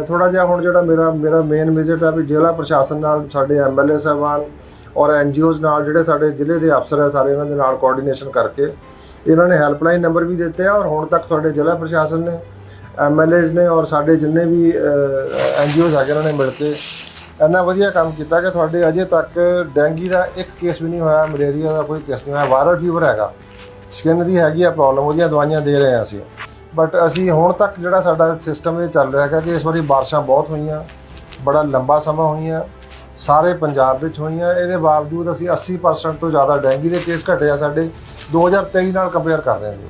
ਥੋੜਾ ਜਿਹਾ ਹੁਣ ਜਿਹੜਾ ਮੇਰਾ ਮੇਰਾ ਮੇਨ ਵਿਜ਼ਿਟ ਆ ਵੀ ਜ਼ਿਲ੍ਹਾ ਪ੍ਰਸ਼ਾਸਨ ਨਾਲ ਸਾਡੇ ਐਮਐਲਏ ਸਾਹਿਬਾਨ ਔਰ ਐਨਜੀਓਜ਼ ਨਾਲ ਜਿਹੜੇ ਸਾਡੇ ਜ਼ਿਲ੍ਹੇ ਦੇ ਅਫਸਰ ਹੈ ਸਾਰੇ ਇਹਨਾਂ ਦੇ ਨਾਲ ਕੋਆਰਡੀਨੇਸ਼ਨ ਕਰਕੇ ਇਹਨਾਂ ਨੇ ਹੈਲਪਲਾਈਨ ਨੰਬਰ ਵੀ ਦਿੱਤੇ ਆ ਔਰ ਹੁਣ ਤੱਕ ਤੁਹਾਡੇ ਜ਼ਿਲ੍ਹਾ ਪ੍ਰਸ਼ਾਸਨ ਨੇ ਐਮਐਲਏਜ਼ ਨੇ ਔਰ ਸਾਡੇ ਜਿੰਨੇ ਵੀ ਐਨਜੀਓਜ਼ ਹੈਗੇ ਇਹਨਾਂ ਨੇ ਮਿਲ ਕੇ ਇੰਨਾ ਵਧੀਆ ਕੰਮ ਕੀਤਾ ਕਿ ਤੁਹਾਡੇ ਅਜੇ ਤੱਕ ਡੈਂਗੀ ਦਾ ਇੱਕ ਕੇਸ ਵੀ ਨਹੀਂ ਹੋਇਆ, ਮਲੇਰੀਆ ਦਾ ਕੋਈ ਕੇਸ ਨਹੀਂ ਹੋਇਆ ਵਾਇਰਲ ਫੀਵਰ ਹੈਗਾ ਸਕਿਨ ਦੀ ਹੈਗੀ ਆ ਪ੍ਰੋਬਲਮ ਉਹਦੀਆਂ ਦਵਾਈਆਂ ਦੇ ਰਹੇ ਹਾਂ ਅਸੀਂ। ਬਟ ਅਸੀਂ ਹੁਣ ਤੱਕ ਜਿਹੜਾ ਸਾਡਾ ਸਿਸਟਮ ਇਹ ਚੱਲ ਰਿਹਾ ਹੈਗਾ ਕਿ ਇਸ ਵਾਰੀ ਬਾਰਿਸ਼ਾਂ ਬਹੁਤ ਹੋਈਆਂ, ਬੜਾ ਲੰਬਾ ਸਮਾਂ ਹੋਈਆਂ, ਸਾਰੇ ਪੰਜਾਬ ਵਿੱਚ ਹੋਈਆਂ, ਇਹਦੇ ਬਾਵਜੂਦ ਅਸੀਂ 80% ਤੋਂ ਜ਼ਿਆਦਾ ਡੈਂਗੀ ਦੇ ਕੇਸ ਘਟੇ ਆ ਸਾਡੇ 2023 ਨਾਲ ਕੰਪੇਅਰ ਕਰ ਰਹੇ ਹਾਂ। ਜੀ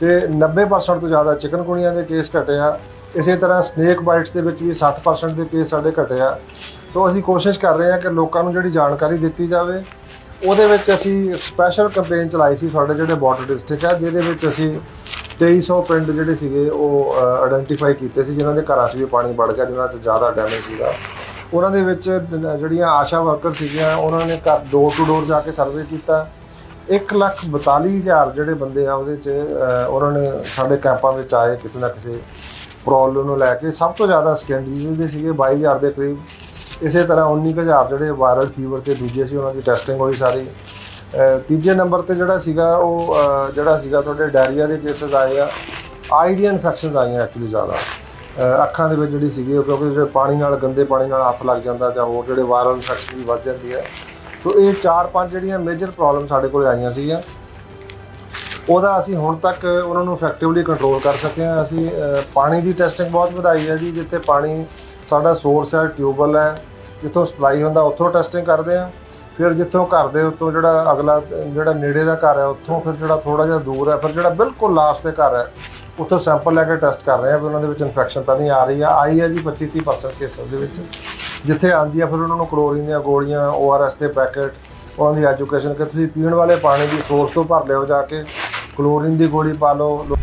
ਤੇ 90% ਤੋਂ ਜ਼ਿਆਦਾ ਚਿਕਨਗੁਨੀਆ ਦੇ ਕੇਸ ਘਟੇ ਆ, ਇਸੇ ਤਰ੍ਹਾਂ ਸਨੇਕ ਬਾਈਟਸ ਦੇ ਵਿੱਚ ਵੀ 60% ਦੇ ਕੇਸ ਸਾਡੇ ਘਟੇ ਆ। ਸੋ ਅਸੀਂ ਕੋਸ਼ਿਸ਼ ਕਰ ਰਹੇ ਹਾਂ ਕਿ ਲੋਕਾਂ ਨੂੰ ਜਿਹੜੀ ਜਾਣਕਾਰੀ ਦਿੱਤੀ ਜਾਵੇ ਉਹਦੇ ਵਿੱਚ ਅਸੀਂ ਸਪੈਸ਼ਲ ਕੈਂਪੇਨ ਚਲਾਈ ਸੀ ਸਾਡੇ ਜਿਹੜੇ ਬਾਰਡਰ ਡਿਸਟ੍ਰਿਕਟ ਆ, ਜਿਹਦੇ ਵਿੱਚ ਅਸੀਂ 2300 ਪਿੰਡ ਜਿਹੜੇ ਸੀਗੇ ਉਹ ਆਇਡੈਂਟੀਫਾਈ ਕੀਤੇ ਸੀ, ਜਿਨ੍ਹਾਂ ਦੇ ਘਰਾਂ 'ਚ ਵੀ ਪਾਣੀ ਵੜ ਗਿਆ, ਜਿਨ੍ਹਾਂ 'ਚ ਜ਼ਿਆਦਾ ਡੈਮੇਜ ਸੀਗਾ। ਉਹਨਾਂ ਦੇ ਵਿੱਚ ਜਿਹੜੀਆਂ ਆਸ਼ਾ ਵਰਕਰ ਸੀਗੀਆਂ, ਉਹਨਾਂ ਨੇ ਘਰ ਡੋਰ ਟੂ ਡੋਰ ਜਾ ਕੇ ਸਰਵੇ ਕੀਤਾ। ਇੱਕ ਲੱਖ 42000 ਜਿਹੜੇ ਬੰਦੇ ਆ ਉਹਦੇ 'ਚ ਉਹਨਾਂ ਨੇ ਸਾਡੇ ਕੈਂਪਾਂ ਵਿੱਚ ਆਏ, ਕਿਸੇ ਨਾ ਕਿਸੇ ਪ੍ਰੋਬਲਮ ਨੂੰ ਲੈ ਕੇ। ਸਭ ਤੋਂ ਜ਼ਿਆਦਾ ਸਕਿਨ ਡਿਜ਼ੀਜ਼ ਦੇ ਸੀਗੇ 22000 ਦੇ ਕਰੀਬ। ਇਸੇ ਤਰ੍ਹਾਂ 19000 ਜਿਹੜੇ ਵਾਇਰਲ ਫੀਵਰ ਤੇ ਦੂਜੇ ਸੀ, ਉਹਨਾਂ ਦੀ ਟੈਸਟਿੰਗ ਹੋਈ ਸਾਰੀ। ਤੀਜੇ ਨੰਬਰ ਤੇ ਜਿਹੜਾ ਸੀਗਾ ਉਹ ਜਿਹੜਾ ਸੀਗਾ ਤੁਹਾਡੇ ਡਾਇਰੀਆ ਦੇ ਕੇਸਸ ਆਏ ਆ ਆਈ ਦੀਆਂ ਇਨਫੈਕਸ਼ਨਸ ਆਈਆਂ ਐਕਚੁਅਲੀ ਜ਼ਿਆਦਾ। ਅੱਖਾਂ ਦੇ ਵਿੱਚ ਜਿਹੜੀ ਸੀਗੀ ਉਹ, ਕਿਉਂਕਿ ਜਿਹੜੇ ਪਾਣੀ ਨਾਲ, ਗੰਦੇ ਪਾਣੀ ਨਾਲ ਹੱਥ ਲੱਗ ਜਾਂਦਾ ਜਾਂ ਹੋਰ ਜਿਹੜੇ ਵਾਇਰਲ ਇਨਫੈਕਸ਼ਨ ਵੀ ਵੱਧ ਜਾਂਦੀ ਹੈ। ਸੋ ਇਹ ਚਾਰ ਪੰਜ ਜਿਹੜੀਆਂ ਮੇਜਰ ਪ੍ਰੋਬਲਮ ਸਾਡੇ ਕੋਲ ਆਈਆਂ ਸੀਗੀਆਂ। ਉਹਦਾ ਅਸੀਂ ਹੁਣ ਤੱਕ ਉਹਨਾਂ ਨੂੰ ਇਫੈਕਟਿਵਲੀ ਕੰਟਰੋਲ ਕਰ ਸਕੇ ਹਾਂ। ਅਸੀਂ ਪਾਣੀ ਦੀ ਟੈਸਟਿੰਗ ਬਹੁਤ ਵਧਾਈ ਹੈ ਜੀ, ਜਿੱਥੇ ਪਾਣੀ ਸਾਡਾ ਸੋਰਸ ਹੈ ਟਿਊਬਵੈਲ ਹੈ, ਜਿੱਥੋਂ ਸਪਲਾਈ ਹੁੰਦਾ, ਉੱਥੋਂ ਟੈਸਟਿੰਗ ਕਰਦੇ ਆ ਫਿਰ ਜਿੱਥੋਂ ਘਰ ਦੇ ਉੱਤੋਂ ਜਿਹੜਾ ਅਗਲਾ, ਜਿਹੜਾ ਨੇੜੇ ਦਾ ਘਰ ਹੈ, ਉੱਥੋਂ ਫਿਰ ਜਿਹੜਾ ਥੋੜਾ ਜਿਹਾ ਦੂਰ ਹੈ, ਫਿਰ ਜਿਹੜਾ ਬਿਲਕੁਲ ਲਾਸਟ ਦੇ ਘਰ ਹੈ, ਉੱਥੋਂ ਸੈਂਪਲ ਲੈ ਕੇ ਟੈਸਟ ਕਰ ਰਹੇ ਆ ਵੀ ਉਹਨਾਂ ਦੇ ਵਿੱਚ ਇਨਫੈਕਸ਼ਨ ਤਾਂ ਨਹੀਂ ਆ ਰਹੀ ਆ। ਆਈ ਹੈ ਜੀ 25 30% ਕੇਸਾਂ ਦੇ ਵਿੱਚ। ਜਿੱਥੇ ਆਉਂਦੀ ਆ, ਫਿਰ ਉਹਨਾਂ ਨੂੰ ਕਲੋਰੀਨ ਦੀਆਂ ਗੋਲੀਆਂ ORS ਦੇ ਪੈਕੇਟ ਉਹਨਾਂ ਦੀ ਐਜੂਕੇਸ਼ਨ ਕਿ ਤੁਸੀਂ ਪੀਣ ਵਾਲੇ ਪਾਣੀ ਦੀ ਸੋਰਸ ਤੋਂ ਭਰ ਲਿਓ ਜਾ ਕੇ। ਕਲੋਰੀਨ ਦੀ ਗੋਲੀ ਪਾ ਲਓ